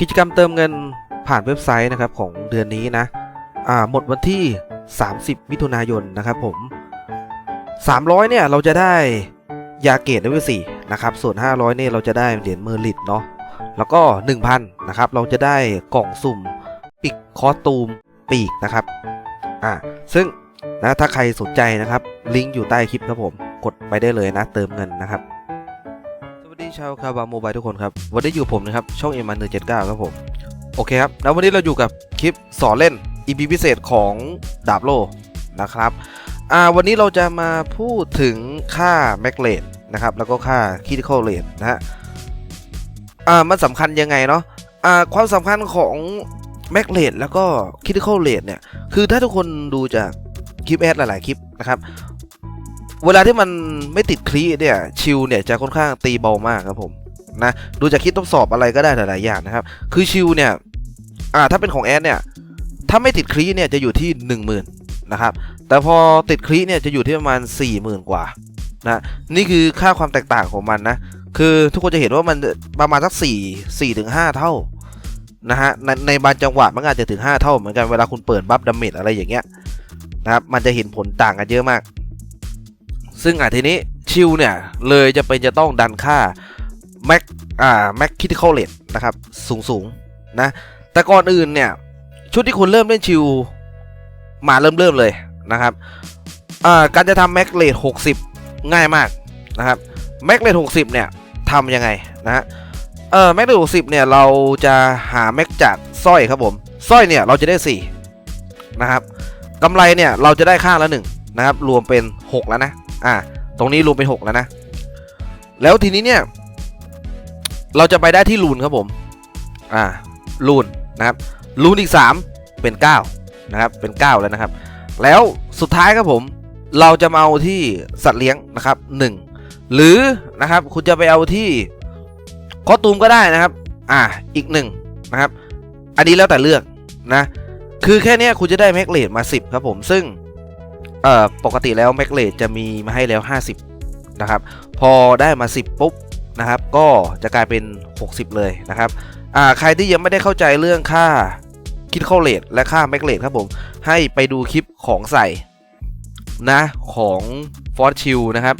กิจกรรมเติมเงินผ่านเว็บไซต์นะครับของเดือนนี้นะหมดวันที่ 30 มิถุนายนนะครับผม 300 เนี่ยเราจะได้ยาเกตเลเวล4นะครับ ส่วน 500 เนี่ยเราจะได้เหรียญเมอร์ลิตเนาะ แล้วก็ 1,000 นะครับ เราจะได้กล่องสุ่มปิกคอสตูมปีกนะครับ อ่า ซึ่งนะถ้าใครสนใจนะครับ ลิงก์อยู่ใต้คลิปครับผม กดไปได้เลยนะ เติมเงินนะครับ ดีชาวคาบาโมบายทุกคนครับ วันนี้อยู่ผมนะครับ ช่องเอ็มอันหนึ่งเจ็ดเก้าครับผม โอเคครับ แล้ววันนี้เราอยู่กับคลิปสอนเล่น EP พิเศษของดาบโลนะครับ อ่า วันนี้เราจะมาพูดถึงค่าแมกเลตนะครับ แล้วก็ค่าคิติคอลเลตนะฮะ อ่า มันสำคัญยังไงเนาะ อ่า ความสำคัญของแมกเลตแล้วก็คิติคอลเลตเนี่ย คือถ้าทุกคนดูจากคลิปแอดหลาย ๆ คลิปนะครับ เวลาที่มันไม่ติดคลีเนี่ยชิลเนี่ยจะค่อนข้างตีเบามากครับผมนะดูจากคลิปทดสอบอะไรก็ได้หลายๆอย่างนะครับ คือชิลเนี่ยอ่าถ้าเป็นของแอดเนี่ยถ้าไม่ติดคลีเนี่ยจะอยู่ที่ 10,000นะครับแต่พอติดคลีเนี่ยจะอยู่ที่ประมาณ 40,000 กว่านะนี่คือค่าความแตกต่างของมันนะคือทุกคนจะเห็นว่ามันประมาณสัก4 4ถึง5เท่านะฮะในในบางจังหวะมันอาจจะถึง 5 เท่าเหมือนกันเวลาคุณเปิดบัฟดาเมจอะไรอย่างเงี้ยนะครับมันจะเห็นผลต่างกันเยอะมาก ซึ่งอะทีนี้ชิลเนี่ยเลยจะเป็นจะต้องดันค่าแม็กอ่าแม็กคิติคอลเลตนะครับสูงสูงนะแต่ก่อนอื่นเนี่ยชุดที่คุณเริ่มเล่นชิลมาเริ่มเริ่มเลยนะครับอ่าการจะทำแม็กเลท60 ง่ายมากนะครับแม็กเลท60 เนี่ยทำยังไงนะฮะเออแม็กเลท60 เนี่ยเราจะหาแม็กจากสร้อยครับผมสร้อยเนี่ยเราจะได้ 4 นะครับกำไรเนี่ยเราจะได้ข้างละ1นะครับรวมเป็น 6 แล้วนะ อ่าตรงนี้รวมเป็น6แล้วนะ แล้วทีนี้เนี่ย เราจะไปได้ที่ลูนครับผม อ่าลูนนะครับลูนอีก 3 เป็น 9 นะครับ เป็น 9 แล้วนะครับ แล้วสุดท้ายครับผม เราจะมาเอาที่สัตว์เลี้ยงนะครับ 1 หรือนะครับคุณจะไปเอาที่คอตูมก็ได้นะครับ อ่าอีก 1 นะครับ อันนี้แล้วแต่เลือกนะ คือแค่นี้คุณจะได้แม็กเลดมา 10 ครับผม ซึ่ง เอ่อปกติแล้วแม็กเลดจะมีมาให้แล้ว 50 นะครับ พอได้มา 10 ปุ๊บนะครับ ก็จะกลายเป็น 60 เลยนะครับอ่าใครที่ยังไม่ได้เข้าใจเรื่องค่าคิดเข้าเลทและค่าแม็กเลทครับผมให้ไปดูคลิปของใส่นะของฟอร์ชิลนะครับ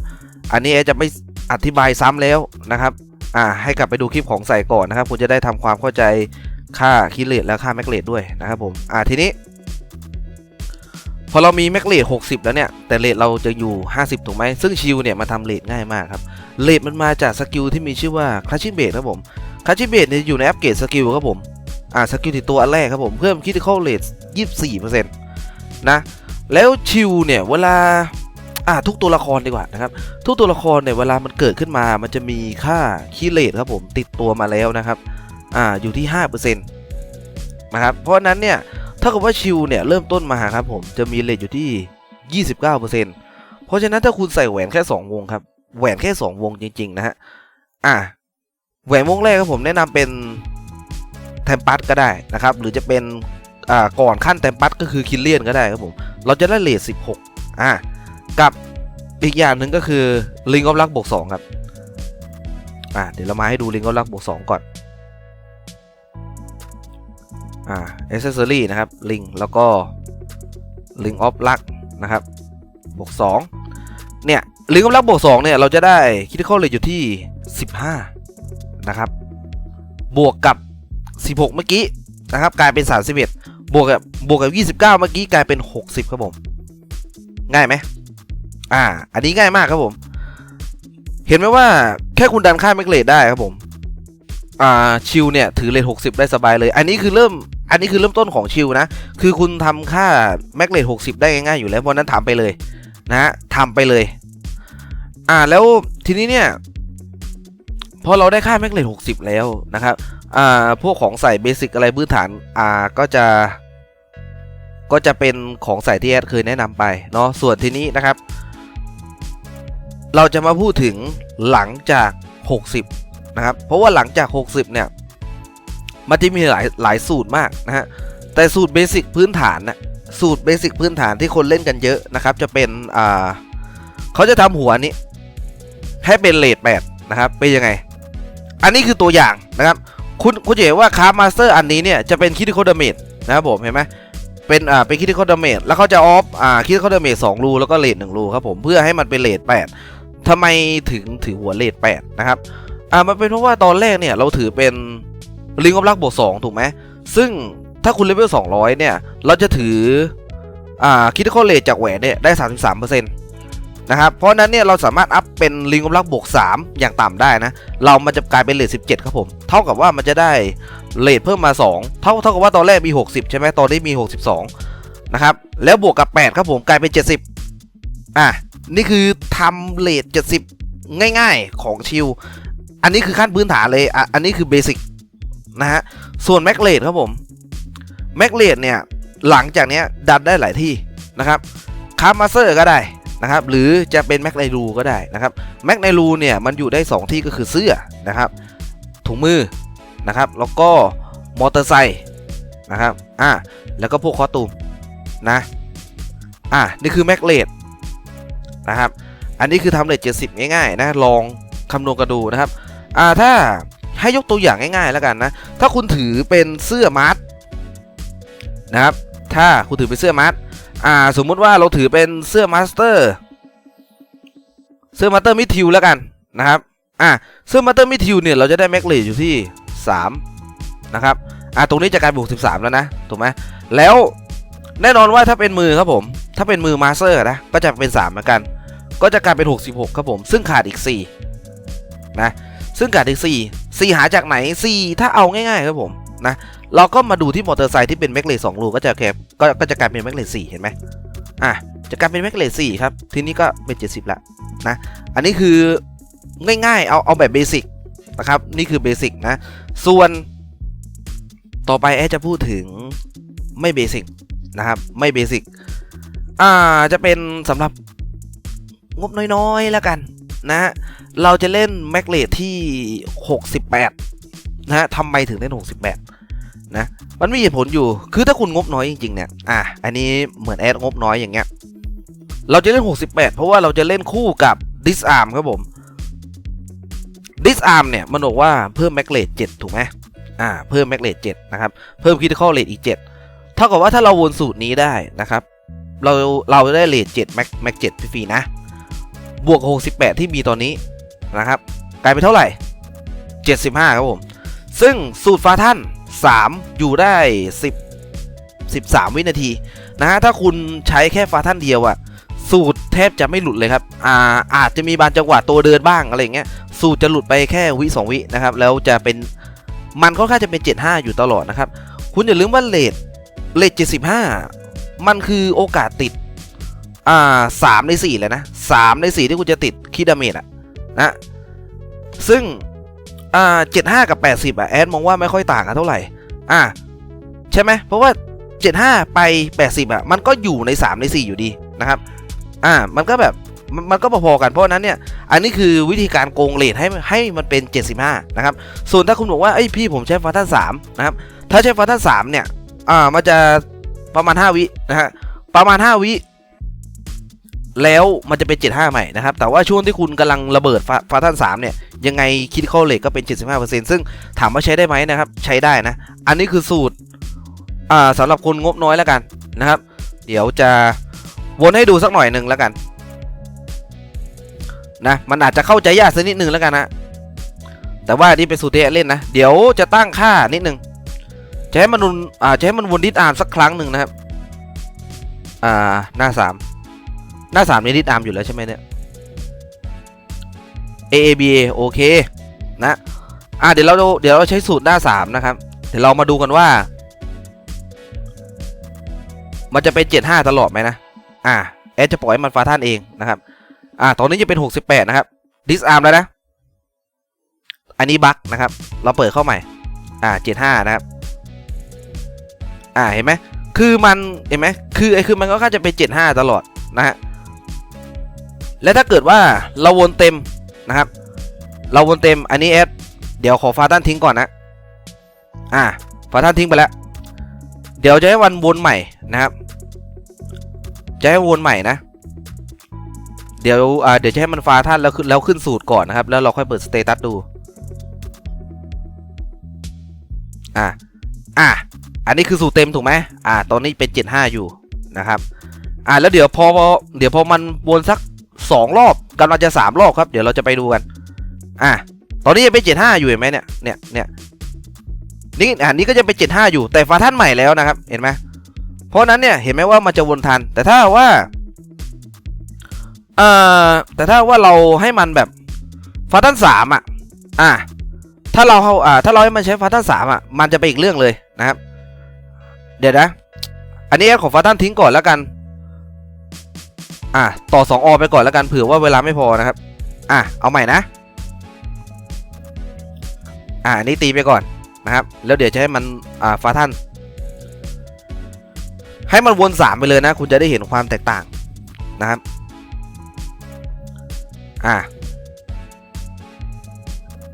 อันนี้จะไม่อธิบายซ้ำแล้วนะครับอ่าให้กลับไปดูคลิปของใส่ก่อนนะครับ คุณจะได้ทำความเข้าใจค่าคิดเลทและค่าแม็กเลทด้วยนะครับผมอ่าทีนี้ พอเรามีแม็กเลท60แล้วเนี่ย แต่เลทเราจะอยู่ 50 ถูกไหม ซึ่งชิลเนี่ยมาทำเลทง่ายมากครับ เลทมันมาจากสกิลที่มีชื่อว่าคลาชิเบทครับผมคลาชิเบทเนี่ยอยู่ในอัปเกรดสกิลครับผม อ่าสกิลติดตัวอันแรกครับผม เพิ่มคิด i ค a l เล e 24%นะ แล้วชิลเนี่ยเวลา อ่าทุกตัวละครดีกว่านะครับ ทุกตัวละครเนี่ยเวลามันเกิดขึ้นมา มันจะมีค่าคีเลทครับผมติดตัวมาแล้วนะครับ อ่าอยู่ที่5%นะครับ เพราะนั้นเนี่ย ถ้ากับว่าชิลเนี่ยเริ่มต้นมาครับผมจะมีเลทอยู่ที่ 29%เพราะฉะนั้นถ้าคุณใส่แหวนแค่ 2 วงครับ แหวนแค่ 2 วงจริง ๆ นะฮะ อ่าแหวนวงแรกครับผมแนะนำเป็นแทมปัสก็ได้นะครับ หรือจะเป็นอ่าก่อนขั้นแทมปัสก็คือคิลเลียนก็ได้ครับผม เราจะได้เลท16 อ่ากับอีกอย่างหนึ่งก็คือลิงออฟลักบวก2ครับ อ่าเดี๋ยวเรามาให้ดูลิงออฟลักบวก2ก่อน อ่าเอเซอรี่นะครับ ลิงแล้วก็ลิงออฟลักนะครับบวก2เนี่ยลิงออฟลักบวก2เนี่ยเราจะได้คิดข้อเลยอยู่ที่ 15 นะครับ บวกกับ 16 เมื่อกี้นะครับ กลายเป็น 31 บวกกับบวกกับ 29 เมื่อกี้กลายเป็น 60 ครับผม ง่ายไหมอ่า อันนี้ง่ายมากครับผม เห็นไหมว่าแค่คุณดันค่าแมกเลดได้ครับผม อ่าชิลเนี่ย ถือเลท60 ได้สบายเลย อันนี้คือเริ่ม อันนี้คือเริ่มต้นของชิลนะ คือคุณทำค่าแมกเลท60ได้ง่ายๆอยู่แล้ว เพราะนั้นทำไปเลยนะฮะทำไปเลย อ่าแล้วทีนี้เนี่ยพอเราได้ค่าแมกเลท60แล้วนะครับอ่าพวกของใส่เบสิกอะไรพื้นฐานอ่าก็จะ ก็จะเป็นของใส่ที่แอดเคยแนะนำไปเนาะส่วนทีนี้นะครับ เราจะมาพูดถึงหลังจาก 60 นะครับ เพราะว่าหลังจาก 60 เนี่ย มันจะมีหลายหลายสูตรมากนะฮะแต่สูตรเบสิกพื้นฐานนะสูตรเบสิกพื้นฐานที่คนเล่นกันเยอะนะครับจะเป็นอ่าเขาจะทำหัวนี้ ให้เป็นเลทแปดนะครับเป็นยังไง อันนี้คือตัวอย่างนะครับ คุณคุณจะเห็นว่าคาร์มาสเตอร์อันนี้เนี่ยจะเป็นคิด i ค a l ดเมจนะครับผมเห็นไหมเป็นอ่าเป็นคิด i ค a l ดเมจแล้วเขาจะออฟอ่าคิด i ค a l ดเมจสองรูแล้วก็เลทหนึ่งรูครับผมเพื่อให้มันเป็นเลทแปดทำไมถึงถือหัวเลทแปดนะครับอ่ามันเป็นเพราะว่าตอนแรกเนี่ยเราถือเป็น ลิงก์ออฟลักบวกสองถูกไหมซึ่งถ้าคุณเลเวลสองร้อยเนี่ย เราจะถือ อ่าคิด i ค a l เลทจากแหวนเนี่ยได้สามสิบสามเปอร์เซ็นต์นะครับ เพราะนั้นเนี่ยเราสามารถอัพเป็นลิงก์ออฟลักบวกสามอย่างต่ำได้นะ เรามันจะกลายเป็นเลท17ครับผม เท่ากับว่ามันจะได้เลทเพิ่มมา2เท่าเท่ากับว่าตอนแรกมี60ใช่ไหมตอนนี้มี62นะครับแล้วบวกกับ8ครับผมกลายเป็น70อะนี่คือทำเลท70ง่ายๆของชิลอันนี้คือขั้นพื้นฐานเลยอะอันนี้คือเบสิก นะฮะ ส่วนแม็กเลทครับผมแม็กเลทเนี่ยหลังจากเนี้ยดันได้หลายที่นะครับคาร์มาเซอร์ก็ได้นะครับ หรือจะเป็นแม็กไนรูก็ได้นะครับแม็กไนรูเนี่ยมันอยู่ได้ 2 ที่ก็คือเสื้อนะครับ ถุงมือนะครับ แล้วก็มอเตอร์ไซค์นะครับอะแล้วก็พวกคอตูมนะอะนี่คือแม็กเลดนะครับ อันนี้คือทำเลท70ง่ายๆนะลองคำนวณกันดูนะครับอ่าถ้า ให้ยกตัวอย่างง่ายๆแล้วกันนะ ถ้าคุณถือเป็นเสื้อมาร์ทนะครับ ถ้าคุณถือเป็นเสื้อมาร์ทอ่าสมมุติว่าเราถือเป็นเสื้อมาสเตอร์ เสื้อมาสเตอร์มิทิวแล้วกันนะครับอะเสื้อมาสเตอร์มิทิวเนี่ยเราจะได้แม็กเลสอยู่ที่ 3 นะครับอะตรงนี้จะกลายเป็น63แล้วนะถูกไหมแล้วแน่นอนว่าถ้าเป็นมือครับผม ถ้าเป็นมือมาสเตอร์นะก็จะเป็น3เหมือนกัน ก็จะกลายเป็น 66 ครับผม ซึ่งขาดอีก4นะซึ่งขาดอีก 4 4หาจากไหน4ถ้าเอาง่ายๆครับผมนะเราก็มาดูที่มอเตอร์ไซค์ที่เป็นแม็กเลส2รูกก็จะแคบก็ก็จะกลายเป็นแม็กเลส4เห็นไหมอะจะกลายเป็นแม็กเลส4ครับ ทีนี้ก็เป็น 70 ละนะอันนี้คือง่ายๆ เอาเอาแบบเบสิกนะครับนี่คือเบสิกนะส่วนต่อไปแอดจะพูดถึงไม่เบสิกนะครับไม่เบสิกอ่าจะเป็นสำหรับงบน้อยๆแล้วกันนะ เราจะเล่นแม็กเลสที่ 68 นะฮะทำไมถึงเล่น 68 นะ มันมีเหตุผลอยู่ คือถ้าคุณงบน้อยจริงๆเนี่ย อะ อันนี้เหมือนแอดงบน้อยอย่างเงี้ย เราจะเล่น 68 เพราะว่าเราจะเล่นคู่กับ Disarm ครับผม Disarm เนี่ย มันบอกว่าเพิ่มแม็กเลส7ถูกไหมอ่า เพิ่มแม็กเลส7นะครับ เพิ่ม Critical Rate อีก 7 เท่ากับว่าถ้าเราวนสูตรนี้ได้นะครับ เราเราจะได้เลท7แม็กแม็ก7ฟรีนะ บวก 68 ที่มีตอนนี้ นะครับ กลายเป็นเท่าไหร่ 75 ครับผม ซึ่งสูตรฟาท่าน 3 อยู่ได้ 10 13 วินาทีนะฮะถ้าคุณใช้แค่ฟาท่านเดียวอะสูตรแทบจะไม่หลุดเลยครับอ่าอาจจะมีบางจังหวะตัวเดินบ้างอะไรเงี้ยสูตรจะหลุดไปแค่วิ2วินะครับแล้วจะเป็นมันค่อนข้างจะเป็น 75 อยู่ตลอดนะครับ คุณอย่าลืมว่าเลทเลท75 มันคือโอกาสติดอ่าสามในสี่เลยนะสามในสี่ที่คุณจะติดคีดาเมจอะ นะซึ่งอ่าเจ็ดห้ากับแปดสิบอะแอดมองว่าไม่ค่อยต่างกันเท่าไหร่อ่าใช่ไหมเพราะว่าเจ็ดห้าไปแปดสิบอะมันก็อยู่ในสามในสี่อยู่ดีนะครับอ่ามันก็แบบมันมันก็พอๆกันเพราะนั้นเนี่ยอันนี้คือวิธีการโกงเลทให้ให้มันเป็น 75 นะครับ ส่วนถ้าคุณบอกว่าไอ้พี่ผมใช้ฟาท่าน3นะครับถ้าใช้ฟาท่าน3เนี่ยอ่ามันจะประมาณ 5 วินะฮะประมาณ 5 วิ แล้วมันจะเป็น 75 ใหม่นะครับ แต่ว่าช่วงที่คุณกำลังระเบิดฟาฟาท่าน3เนี่ยยังไงคิดเข้าเลทก็เป็น 75%ซึ่งถามว่าใช้ได้ไหมนะครับ ใช้ได้นะ อันนี้คือสูตรอ่าสำหรับคนงบน้อยแล้วกันนะครับ เดี๋ยวจะวนให้ดูสักหน่อยหนึ่งแล้วกันนะมันอาจจะเข้าใจยากสักนิดหนึ่งแล้วกันนะแต่ว่านี่เป็นสูตรที่เล่นนะ เดี๋ยวจะตั้งค่านิดหนึ่งจะให้มันวนอ่าจะให้มันวนดิสอาร์มสักครั้งหนึ่งนะครับ อ่าหน้าสาม หน้าสามนี่ดิสอาร์มอยู่แล้วใช่ไหมเนี่ย A A B A โอเคนะ อ่าเดี๋ยวเราเดี๋ยวเราใช้สูตรหน้าสามนะครับ เดี๋ยวเรามาดูกันว่า มันจะเป็น 75 ตลอดไหมนะ อ่าแอดจะปล่อยมันฟาท่านเองนะครับ อ่าตอนนี้จะเป็น 68 นะครับดิสอาร์มแล้วนะ อันนี้บั๊กนะครับ เราเปิดเข้าใหม่ อ่า75 นะครับ อ่าเห็นไหมคือมันเห็นไหมคือไอ้คือมันก็ค่าจะเป็น 75 ตลอดนะฮะ และถ้าเกิดว่าเราวนเต็มนะครับ เราวนเต็มอันนี้แอดเดี๋ยวขอฟาท่านทิ้งก่อนนะ อ่าฟาท่านทิ้งไปแล้ว เดี๋ยวจะให้วันวนใหม่นะครับ จะให้วนใหม่นะ เดี๋ยวอ่าเดี๋ยวจะให้มันฟาท่านแล้วขึ้นแล้วขึ้นสูตรก่อนนะครับ แล้วเราค่อยเปิดสเตตัสดู อะอะอันนี้คือสูตรเต็มถูกไหมอะตอนนี้เป็น 75 อยู่นะครับ อะแล้วเดี๋ยวพอ เดี๋ยวพอมันวนสัก สองรอบกำลังจะสามรอบครับ เดี๋ยวเราจะไปดูกัน อะ ตอนนี้ยังเป็น 75 อยู่เห็นไหมเนี่ย เนี่ยเนี่ยนี่อันนี้ก็จะเป็น75 อยู่ แต่ฟ้าท่านใหม่แล้วนะครับ เห็นไหมเพราะนั้นเนี่ย เห็นไหมว่ามันจะวนทัน แต่ถ้าว่า เอ่อ แต่ถ้าว่าเราให้มันแบบฟ้าท่านสามอะ อะ ถ้าเราเอาอ่า ถ้าเราให้มันใช้ฟ้าท่านสามอะ มันจะไปอีกเรื่องเลยนะครับ เดี๋ยวนะ อันนี้ของฟ้าท่านทิ้งก่อนแล้วกัน อะต่อ2อไปก่อนแล้วกันเผื่อว่าเวลาไม่พอนะครับ อะเอาใหม่นะ อะอันนี้ตีไปก่อนนะครับ แล้วเดี๋ยวจะให้มันอ่าฟ้าท่านให้มันวนสามไปเลยนะ คุณจะได้เห็นความแตกต่างนะครับ อะ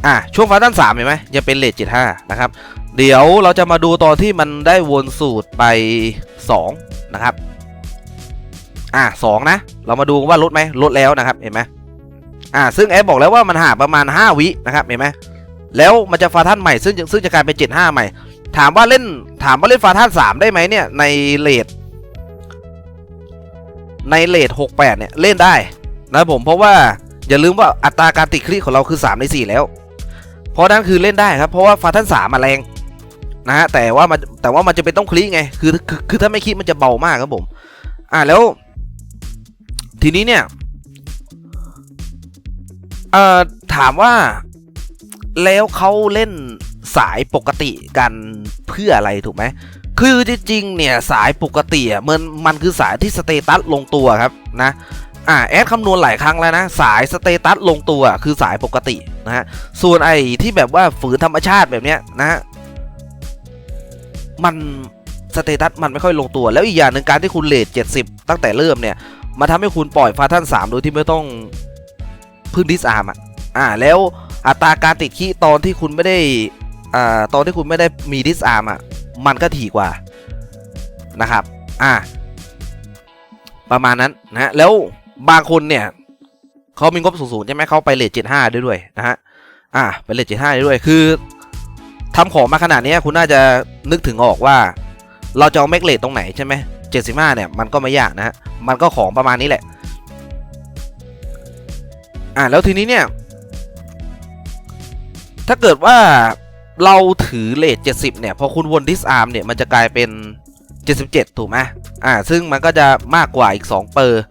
อะช่วงฟ้าท่านสามเห็นไหมยังเป็นเลทเจ็ดห้านะครับ เดี๋ยวเราจะมาดูตอนที่มันได้วนสูตรไปสองนะครับ อะสองนะ เรามาดูว่าลดไหมลดแล้วนะครับเห็นไหมอะซึ่งแอปบอกแล้วว่ามันหาประมาณ 5 วินะครับเห็นไหมแล้วมันจะฟาท่านใหม่ซึ่งซึ่งจะกลายเป็น75ใหม่ ถามว่าเล่นถามว่าเล่นฟาท่าน3ได้ไหมเนี่ยในเลทในเลท68เนี่ยเล่นได้นะผมเพราะว่าอย่าลืมว่าอัตราการติดคลิกของเราคือ 3 ใน 4 แล้ว เพราะนั้นคือเล่นได้ครับเพราะว่าฟาท่าน3มาแรงนะฮะแต่ว่ามันแต่ว่ามันจะเป็นต้องคลิกไงคือคือคือถ้าไม่คลิกมันจะเบามากครับผม อ่าแล้ว ทีนี้เนี่ยเอ่อถามว่าแล้วเขาเล่นสายปกติกันเพื่ออะไรถูกไหมคือจริงๆเนี่ยสายปกติอะมันมันคือสายที่สเตตัสลงตัวครับนะอ่าแอดคำนวณหลายครั้งแล้วนะ สายสเตตัสลงตัวคือสายปกตินะฮะส่วนไอ้ที่แบบว่าฝืนธรรมชาติแบบเนี้ยนะฮะมันสเตตัสมันไม่ค่อยลงตัวแล้วอีกอย่างหนึ่งการที่คุณเลท70 ตั้งแต่เริ่มเนี่ย มันทำให้คุณปล่อยฟาท่าน3โดยที่ไม่ต้องพึ่งดิสอาร์มอะอ่าแล้วอัตราการติดขี้ตอนที่คุณไม่ได้อ่าตอนที่คุณไม่ได้มีดิสอาร์มอะมันก็ถี่กว่านะครับอ่าประมาณนั้นนะฮะแล้วบางคนเนี่ยเขามีงบสูงๆใช่ไหมเขาไปเลท75ได้ด้วยนะฮะอ่าไปเลท75ได้ด้วยคือทำของมาขนาดนี้คุณน่าจะนึกถึงออกว่า เราจะเอาแม็กเลทตรงไหนใช่ไหม 75 เนี่ย มันก็ไม่ยากนะฮะ มันก็ของประมาณนี้แหละ อ่าแล้วทีนี้เนี่ย ถ้าเกิดว่าเราถือเลท70 เนี่ย พอคุณวนดิสอาร์มเนี่ย มันจะกลายเป็น 77 ถูกไหมอ่า ซึ่งมันก็จะมากกว่าอีก 2 เปอร์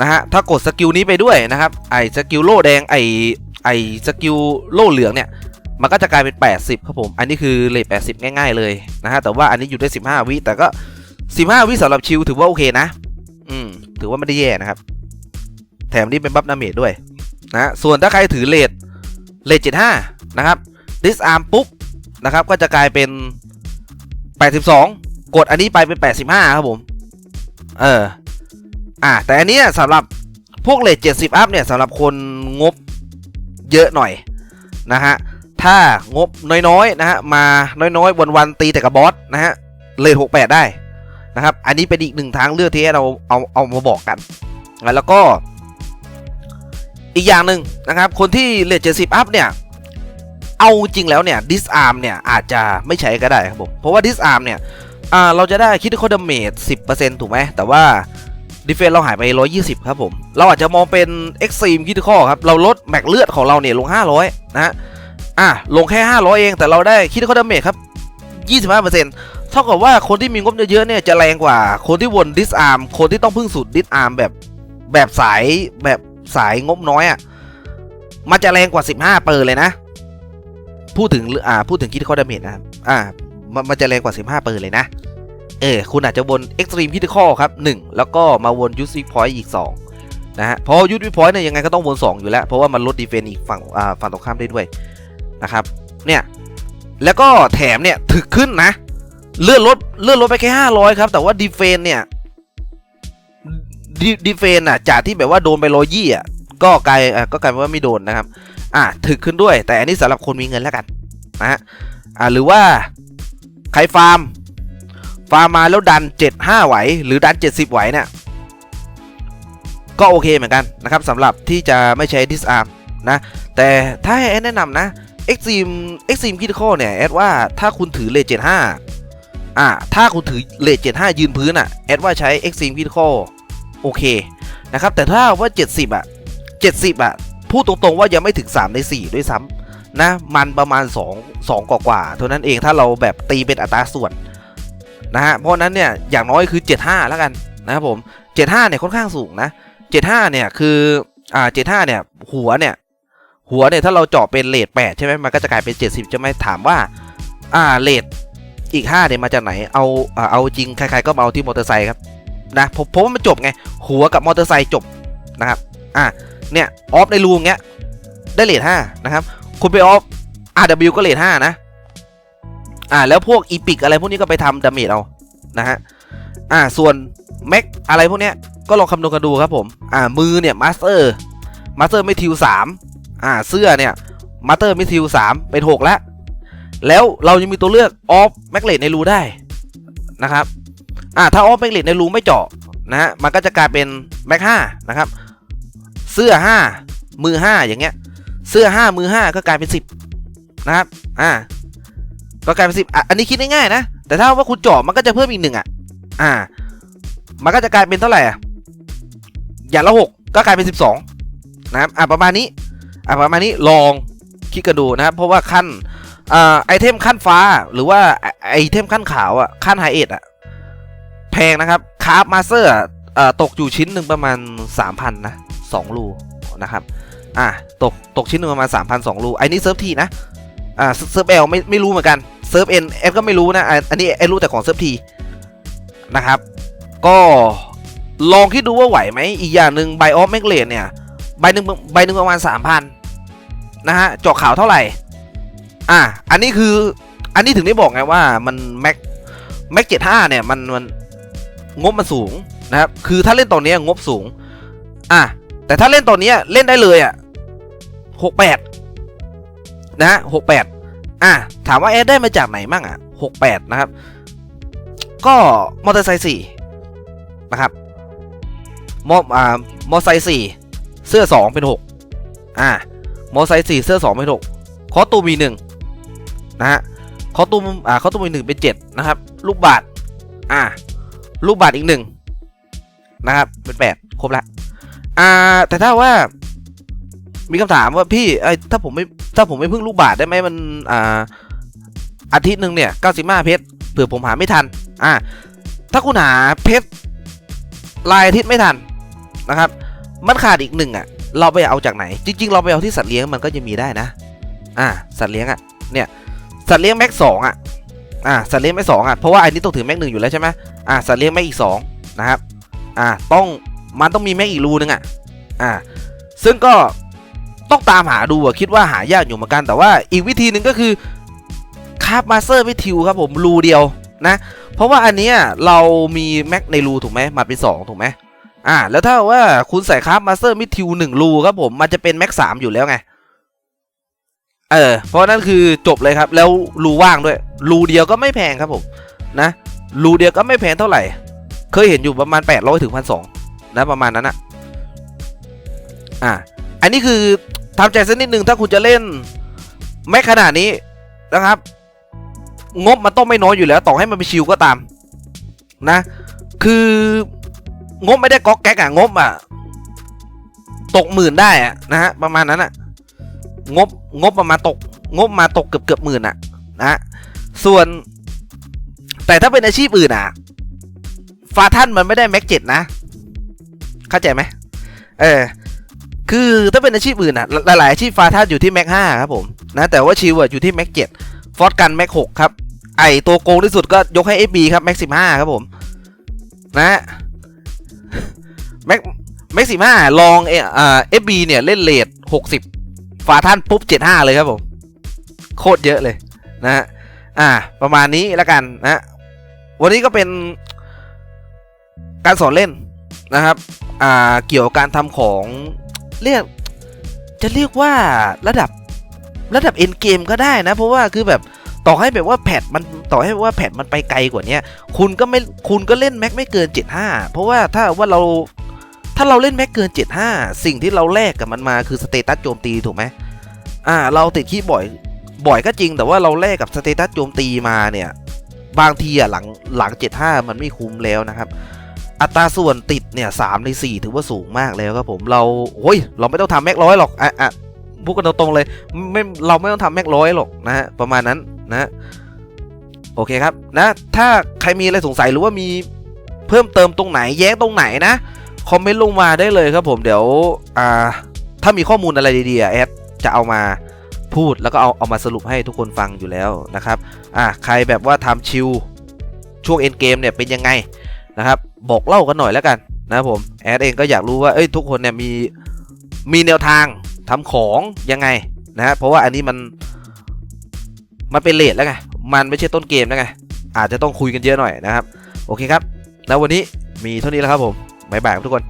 นะฮะ ถ้ากดสกิลนี้ไปด้วยนะครับ ไอ้สกิลโล่แดง ไอ้ไอ้สกิลโล่เหลืองเนี่ย มันก็จะกลายเป็น 80 ครับผม อันนี้คือเลท80 ง่าย ๆ เลยนะฮะ แต่ว่าอันนี้อยู่ได้ 15 วิ แต่ก็ 15 วิสำหรับชิลถือว่าโอเคนะ อืม ถือว่าไม่ได้แย่นะครับ แถมนี่เป็นบัฟดาเมจด้วยนะส่วนถ้าใครถือเลทเลท75นะครับดิสอาร์มปุ๊บนะครับ ก็จะกลายเป็น 82 กดอันนี้ไปเป็น 85 ครับผม เออ อ่า แต่อันนี้สำหรับพวกเลท70 อัพเนี่ยสำหรับคนงบเยอะหน่อยนะฮะ ถ้างบน้อยๆนะฮะ มาน้อยๆ วันๆ ตีแต่กับบอสนะฮะ เลท68 ได้ นะครับ อันนี้เป็นอีกหนึ่งทางเลือกที่เราเอาเอามาบอกกัน แล้วก็อีกอย่างหนึ่งนะครับ คนที่เลท70อัพเนี่ย เอาจริงแล้วเนี่ยดิสอาร์มเนี่ยอาจจะไม่ใช้ก็ได้ครับผม เพราะว่าดิสอาร์มเนี่ยเราจะได้คิดเขาดาเมจ10%ถูกไหม แต่ว่าดิเฟนเราหายไป 120 ครับผม เราอาจจะมองเป็น Extreme Critical ครับ เราลดแม็กเลือดของเราเนี่ยลง 500 นะฮะอะ ลงแค่ 500 เอง แต่เราได้คิดเขาดาเมจครับ 25%เท่ากับว่าคนที่มีงบเยอะๆเนี่ยจะแรงกว่า คนที่วนดิสอาร์มคนที่ต้องพึ่งสูตรดิสอาร์มแบบแบบสายแบบสายงบน้อยอะ่ะมันจะแรงกว่า 15 เปอร์เลยนะ พูดถึงอ่าพูดถึงคิดเขาดาเมจนะครับอ่ามันมันจะแรงกว่า 15 เปอร์เลยนะ เออคุณอาจจะวน Extreme Critical ครับ 1 แล้วก็มาวน Use Weak Point อีก 2 นะฮะเพราะ Use Weak Point เนี่ยยังไงก็ต้องวน 2 อยู่แล้ว เพราะว่ามันลดดีเฟนอีกฝั่งอ่าฝั่งตรงข้ามได้ด้วยนะครับเนี่ยแล้วก็แถมเนี่ยถึกขึ้นนะ เลื่อนลดเลื่อนลดไปแค่ห้าร้อยครับ แต่ว่าดีเฟนเนี่ยดีเฟนอะจากที่แบบว่าโดนไปร้อยยี่อะก็กลายก็กลายเป็นว่าไม่โดนนะครับ อะถึกขึ้นด้วย แต่อันนี้สำหรับคนมีเงินแล้วกันนะฮะอ่าหรือว่าใครฟาร์ม ฟาร์มมาแล้วดันเจ็ดห้าไหว หรือดันเจ็ดสิบไหวเนี่ยก็โอเคเหมือนกันนะครับสำหรับที่จะไม่ใช้ดิสอาร์มนะ แต่ถ้าให้แนะนำนะ Extreme Extreme Critical เนี่ยแอดว่าถ้าคุณถือเลท75 อ่าถ้าคุณถือเลท75ยืนพื้นอะแอดว่าใช้ Extreme Critical โอเคนะครับแต่ถ้าว่า 70 อะ 70 อะ พูดตรงๆว่ายังไม่ถึง 3 ใน 4 ด้วยซ้ำนะมันประมาณ 2 2กว่าๆเท่านั้นเองถ้าเราแบบตีเป็นอัตราส่วนนะฮะเพราะฉะนั้นเนี่ยอย่างน้อยคือ 75 แล้วกันนะครับผม 75 เนี่ยค่อนข้างสูงนะ 75 เนี่ยคืออ่า75 เนี่ยหัวเนี่ยหัวเนี่ยถ้าเราเจาะเป็นเลท8ใช่ไหมมันก็จะกลายเป็น 70จะไม่ถามว่าอ่าเลท อีก5เนี่ยมาจากไหน เอาเอาจริงใครๆก็มาเอาที่มอเตอร์ไซค์ครับนะผมผมว่ามันจบไง หัวกับมอเตอร์ไซค์จบนะครับอ่าเนี่ยออฟในรูงเงี้ยได้เลท5นะครับคุณไปออฟ RW ก็เลท5นะอ่าแล้วพวกอีพิกอะไรพวกนี้ก็ไปทำดาเมจเอานะฮะอ่าส่วนแม็กอะไรพวกเนี้ยก็ลองคำนวณกันดูครับผมอ่ามือเนี่ยมาสเตอร์มาสเตอร์ไม่ทิวสามอ่าเสื้อเนี่ยมาสเตอร์ไม่ทิวสามเป็นหกแล้ว แล้วเรายังมีตัวเลือกออฟแมกเลตในรูได้นะครับอ่าถ้าออฟแมกเลตในรูไม่เจาะนะฮะมันก็จะกลายเป็นแม็กห้านะครับ เสื้อห้ามือห้าอย่างเงี้ย เสื้อห้ามือห้าก็กลายเป็นสิบนะครับอ่าก็กลายเป็นสิบอะอันนี้คิดง่ายๆนะ แต่ถ้าว่าคุณเจาะมันก็จะเพิ่มอีกหนึ่งอะอ่า มันก็จะกลายเป็นเท่าไหร่อะอย่างละหกก็กลายเป็นสิบสองนะครับอ่าประมาณนี้อ่าประมาณนี้ลองคิดกันดูนะครับเพราะว่าขั้น อ่าไอเทมขั้นฟ้าหรือว่าไอเทมขั้นขาวอะขั้นไฮเอทอะแพงนะครับคาร์บมาสเตอร์อ่าตกอยู่ชิ้นหนึ่งประมาณสามพันนะสองรูนะครับอ่าตกตกชิ้นหนึ่งประมาณสามพันสองรูไอ้นี่เซิร์ฟทีนะอ่าเซิร์ฟเอลไม่ไม่รู้เหมือนกันเซิร์ฟเอ็นเอฟก็ไม่รู้นะอันนี้เอรู้แต่ของเซิร์ฟทีนะครับ ก็ลองคิดดูว่าไหวไหมอีกอย่างหนึ่งไบออฟแมกเลนเนี่ยใบหนึ่งใบหนึ่งประมาณสามพันนะฮะเจาะขาวเท่าไหร่ อ่าอันนี้คือ อันนี้ถึงได้บอกไงว่ามันแม็กแม็กเจ็ดห้าเนี่ยมันมันงบมันสูงนะครับ คือถ้าเล่นตอนเนี้ยงบสูง อะแต่ถ้าเล่นตอนเนี้ยเล่นได้เลยอะหกแปดนะฮะหกแปดอะถามว่าแอดได้มาจากไหนมั่งอะหกแปดนะครับ ก็มอเตอร์ไซค์สี่นะครับมออ่ามอไซค์สี่เสื้อสองเป็นหกอ่ามอไซค์สี่เสื้อสองเป็นหกคอตูมีหนึ่ง นะฮะคอตูมอ่าคอตูมีหนึ่งเป็นเจ็ดนะครับ ลูกบาทอ่า ลูกบาทอีกหนึ่งนะครับ เป็นแปดครบละอ่า แต่ถ้าว่า มีคำถามว่าพี่ไอ้ถ้าผมไม่ถ้าผมไม่พึ่งลูกบาทได้ไหมมันอ่าอาทิตย์หนึ่งเนี่ยเก้าสิบห้าเพชรเผื่อผมหาไม่ทัน อ่า ถ้าคุณหาเพชรลายอาทิตย์ไม่ทันนะครับ มันขาดอีกหนึ่งอะ เราไปเอาจากไหน จริง ๆ เราไปเอาที่สัตว์เลี้ยงมันก็จะมีได้นะ อ่า สัตว์เลี้ยงอะ เนี่ย สัตว์เลี้ยงแม็กสองอะอ่าสัตว์เลี้ยงแม็กสองอะเพราะว่าอันนี้ต้องถือแม็กหนึ่งอยู่แล้วใช่ไหมอ่าสัตว์เลี้ยงแม็กอีกสองนะครับอ่าต้องมันต้องมีแม็กอีกรูนึงอะอ่าซึ่งก็ต้องตามหาดูอะคิดว่าหายากอยู่เหมือนกันแต่ว่าอีกวิธีหนึ่งก็คือคาบมาสเตอร์วิทิวครับผมรูเดียวนะเพราะว่าอันนี้เรามีแม็กในรูถูกไหมมาเป็นสองถูกไหมอ่าแล้วถ้าว่าคุณใส่คาบมาสเตอร์วิทิวหนึ่งรูครับผมมันจะเป็นแม็กสามอยู่แล้วไง เออเพราะนั่นคือจบเลยครับ แล้วรูว่างด้วย รูเดียวก็ไม่แพงครับผมนะรูเดียวก็ไม่แพงเท่าไหร่ เคยเห็นอยู่ประมาณ 800ถึงพันสองนะประมาณนั้นอะอ่าอันนี้คือทำใจสักนิดหนึ่งถ้าคุณจะเล่นแม็กขนาดนี้นะครับ งบมันต้องไม่น้อยอยู่แล้ว ต่อให้มันไปชิวก็ตามนะ คืองบไม่ได้ก๊อกแก๊กอะงบอะตกหมื่นได้อะนะฮะประมาณนั้นอะ งบงบประมาณตก งบมาตกเกือบเกือบหมื่นอะนะส่วนแต่ถ้าเป็นอาชีพอื่นอะฟาท่านมันไม่ได้แม็กเจ็ดนะ เข้าใจไหมเออคือถ้าเป็นอาชีพอื่นอะหลายๆอาชีพฟาท่านอยู่ที่แม็กห้าครับผมนะแต่ว่าชิวอะอยู่ที่แม็กเจ็ดฟอร์กันแม็กหกครับ ไอตัวโกงที่สุดก็ยกให้ FB ครับแม็กสิบห้าครับผม นะแม็กแม็กสิบห้าลองเอ่อ FB เนี่ยเล่นเลทหกสิบ ฝาท่านปุ๊บเจ็ดห้าเลยครับผม โคตรเยอะเลยนะฮะอ่า ประมาณนี้แล้วกันนะวันนี้ก็เป็นการสอนเล่นนะครับ อ่า เกี่ยวกับการทำของเรียก จะเรียกว่าระดับระดับเอ็นเกมก็ได้นะ เพราะว่าคือแบบต่อให้แบบว่าแพทมันต่อให้ว่าแพทมันไปไกลกว่านี้คุณก็ไม่คุณก็เล่นแม็กไม่เกิน 75 เพราะว่าถ้าว่าเรา ถ้าเราเล่นแม็กเกิน 75 สิ่งที่เราแลกกับมันมาคือสเตตัสโจมตีถูกไหมอ่า เราติดคีย์บ่อย บ่อยก็จริง แต่ว่าเราแลกกับสเตตัสโจมตีมาเนี่ย บางทีอะหลังหลัง 75 มันไม่คุ้มแล้วนะครับ อัตราส่วนติดเนี่ยสามในสี่ถือว่าสูงมากแล้วครับผม เราโอ้ย เราไม่ต้องทำแม็กร้อยหรอก อะอะพูดกันตรงๆเลย ไม่ เราไม่ต้องทำแม็กร้อยหรอกนะฮะ ประมาณนั้นนะโอเคครับนะ ถ้าใครมีอะไรสงสัยหรือว่ามีเพิ่มเติมตรงไหนแย้งตรงไหนนะ คอมเมนต์ลงมาได้เลยครับผมเดี๋ยวอ่าถ้ามีข้อมูลอะไรดีๆแอดจะเอามาพูดแล้วก็เอาเอามาสรุปให้ทุกคนฟังอยู่แล้วนะครับอะใครแบบว่าทำชิลช่วงเอ็นเกมเนี่ยเป็นยังไงนะครับบอกเล่ากันหน่อยแล้วกันนะครับผมแอดเองก็อยากรู้ว่าเอ้ยทุกคนเนี่ยมีมีแนวทางทำของยังไงนะฮะเพราะว่าอันนี้มันมันเป็นเลทแล้วไงมันไม่ใช่ต้นเกมแล้วไงอาจจะต้องคุยกันเยอะหน่อยนะครับ โอเคครับ แล้ววันนี้มีเท่านี้แล้วครับผม บ๊ายบายครับทุกคน